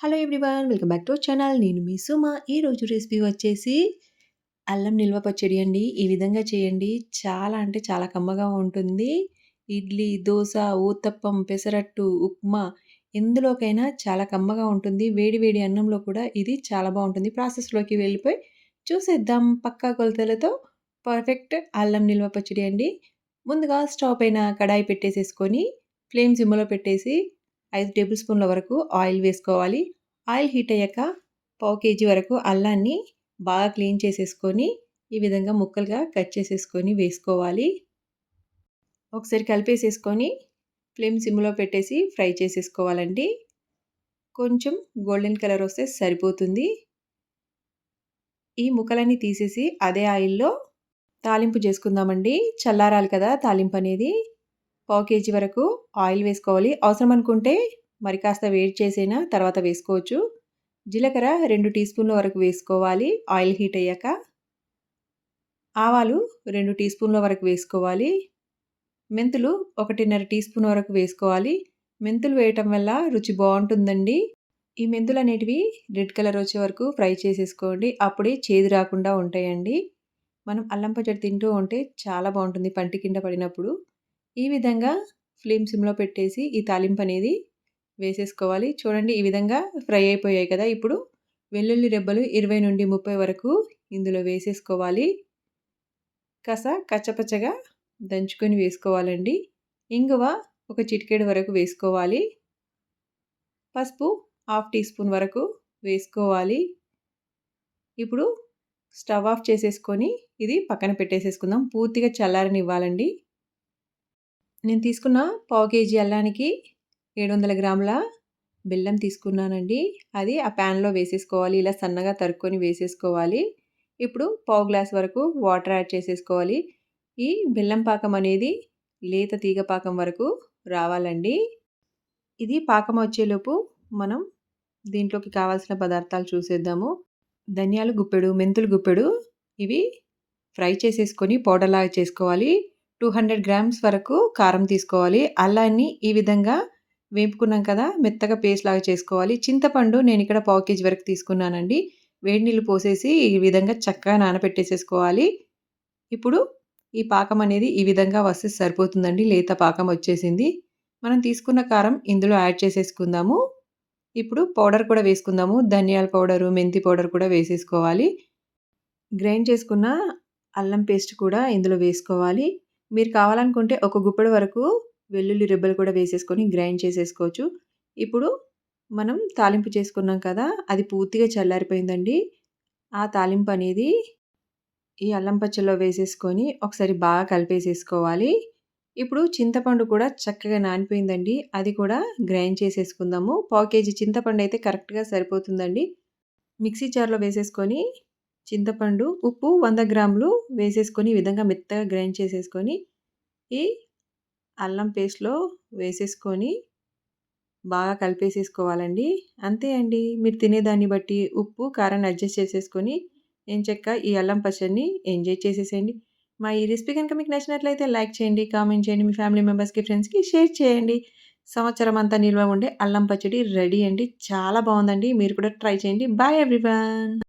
Hello everyone welcome back to channel నేను మీ సుమ. ఈరోజు రెసిపీ వచ్చేసి అల్లం నిల్వ పచ్చడి అండి. ఈ విధంగా చేయండి. చాలా అంటే చాలా కమ్మగా ఉంటుంది. ఇడ్లీ దోశ ఊతప్పం పెసరట్టు ఉప్మా ఎందులోకైనా చాలా కమ్మగా ఉంటుంది. వేడి వేడి అన్నంలో కూడా ఇది చాలా బాగుంటుంది. ప్రాసెస్లోకి వెళ్ళిపోయి చూసేద్దాం. పక్కా కొలతలతో పర్ఫెక్ట్ అల్లం నిల్వ పచ్చడి అండి. ముందుగా స్టవ్ పైన కడాయి పెట్టేసేసుకొని ఫ్లేమ్ సిమ్లో పెట్టేసి ఐదు టేబుల్ స్పూన్ల వరకు ఆయిల్ వేసుకోవాలి. ఆయిల్ హీట్ అయ్యాక పావు కేజీ వరకు అల్లాన్ని బాగా క్లీన్ చేసేసుకొని ఈ విధంగా ముక్కలుగా కట్ చేసేసుకొని వేసుకోవాలి. ఒకసారి కలిపేసేసుకొని ఫ్లేమ్ సిమ్లో పెట్టేసి ఫ్రై చేసేసుకోవాలండి. కొంచెం గోల్డెన్ కలర్ వస్తే సరిపోతుంది. ఈ ముక్కలన్నీ తీసేసి అదే ఆయిల్లో తాలింపు చేసుకుందామండి. చల్లారాలి కదా తాలింపు అనేది. పావు కేజీ వరకు ఆయిల్ వేసుకోవాలి. అవసరం అనుకుంటే మరి కాస్త వేడి చేసైనా తర్వాత వేసుకోవచ్చు. జీలకర్ర రెండు టీ స్పూన్ల వరకు వేసుకోవాలి. ఆయిల్ హీట్ అయ్యాక ఆవాలు రెండు టీ స్పూన్ల వరకు వేసుకోవాలి. మెంతులు ఒకటిన్నర టీ స్పూన్ వరకు వేసుకోవాలి. మెంతులు వేయటం వల్ల రుచి బాగుంటుందండి. ఈ మెంతులు అనేటివి రెడ్ కలర్ వచ్చే వరకు ఫ్రై చేసేసుకోండి. అప్పుడే చేదు రాకుండా ఉంటాయండి. మనం అల్లం పచ్చడి తింటూ ఉంటే చాలా బాగుంటుంది. పంటి కింద పడినప్పుడు ఈ విధంగా ఫ్లేమ్ సిమ్లో పెట్టేసి ఈ తాలింపు అనేది వేసేసుకోవాలి. చూడండి ఈ విధంగా ఫ్రై అయిపోయాయి కదా ఇప్పుడు. వెల్లుల్లి రెబ్బలు ఇరవై నుండి ముప్పై వరకు ఇందులో వేసేసుకోవాలి. కస కచ్చపచ్చగా దంచుకొని వేసుకోవాలండి. ఇంగువ ఒక చిటికెడు వరకు వేసుకోవాలి. పసుపు హాఫ్ టీ స్పూన్ వరకు వేసుకోవాలి. ఇప్పుడు స్టవ్ ఆఫ్ చేసేసుకొని ఇది పక్కన పెట్టేసేసుకుందాం. పూర్తిగా చల్లారనివ్వాలండి. నేను తీసుకున్న పావు కేజీ అల్లానికి ఏడు వందల గ్రాముల బెల్లం తీసుకున్నానండి. అది ఆ ప్యాన్లో వేసేసుకోవాలి. ఇలా సన్నగా తరుక్కొని వేసేసుకోవాలి. ఇప్పుడు పావు గ్లాస్ వరకు వాటర్ యాడ్ చేసేసుకోవాలి. ఈ బెల్లం పాకం అనేది లేత తీగ పాకం వరకు రావాలండి. ఇది పాకం వచ్చేలోపు మనం దీంట్లోకి కావాల్సిన పదార్థాలు చూసేద్దాము. ధనియాలు గుప్పెడు మెంతులు గుప్పెడు ఇవి ఫ్రై చేసేసుకొని పౌడర్లాగా చేసుకోవాలి. టూ హండ్రెడ్ గ్రామ్స్ వరకు కారం తీసుకోవాలి. అల్లాన్ని ఈ విధంగా వేపుకున్నాం కదా మెత్తగా పేస్ట్ లాగా చేసుకోవాలి. చింతపండు నేను ఇక్కడ పావు కేజీ వరకు తీసుకున్నానండి. వేడి నీళ్ళు పోసేసి ఈ విధంగా చక్కగా నానబెట్టేసేసుకోవాలి. ఇప్పుడు ఈ పాకం అనేది ఈ విధంగా వస్తే సరిపోతుందండి. లేత పాకం వచ్చేసింది. మనం తీసుకున్న కారం ఇందులో యాడ్ చేసేసుకుందాము. ఇప్పుడు పౌడర్ కూడా వేసుకుందాము. ధనియాల పౌడరు మెంతి పౌడర్ కూడా వేసేసుకోవాలి. గ్రైండ్ చేసుకున్న అల్లం పేస్ట్ కూడా ఇందులో వేసుకోవాలి. మీరు కావాలనుకుంటే ఒక గుప్పెడు వరకు వెల్లుల్లి రెబ్బలు కూడా వేసేసుకొని గ్రైండ్ చేసేసుకోవచ్చు. ఇప్పుడు మనం తాలింపు చేసుకున్నాం కదా అది పూర్తిగా చల్లారిపోయిందండి. ఆ తాలింపు అనేది ఈ అల్లం పచ్చల్లో వేసేసుకొని ఒకసారి బాగా కలిపేసేసుకోవాలి. ఇప్పుడు చింతపండు కూడా చక్కగా నానిపోయిందండి. అది కూడా గ్రైండ్ చేసేసుకుందాము. పావు కేజీ చింతపండు అయితే కరెక్ట్గా సరిపోతుందండి. మిక్సీ జార్లో వేసేసుకొని చింతపండు ఉప్పు వంద గ్రాములు వేసేసుకొని ఈ విధంగా మెత్తగా గ్రైండ్ చేసేసుకొని ఈ అల్లం పేస్ట్లో వేసేసుకొని బాగా కలిపేసేసుకోవాలండి. అంతే అండి. మీరు తినేదాన్ని బట్టి ఉప్పు కారాన్ని అడ్జస్ట్ చేసేసుకొని ఏం చెక్క ఈ అల్లం పచ్చడిని ఎంజాయ్ చేసేసేయండి. మా ఈ రెసిపీ కనుక మీకు నచ్చినట్లయితే లైక్ చేయండి కామెంట్ చేయండి. మీ ఫ్యామిలీ మెంబర్స్కి ఫ్రెండ్స్కి షేర్ చేయండి. సంవత్సరం అంతా నిల్వ ఉండే అల్లం పచ్చడి రెడీ అండి. చాలా బాగుందండి. మీరు కూడా ట్రై చేయండి. Bye everyone!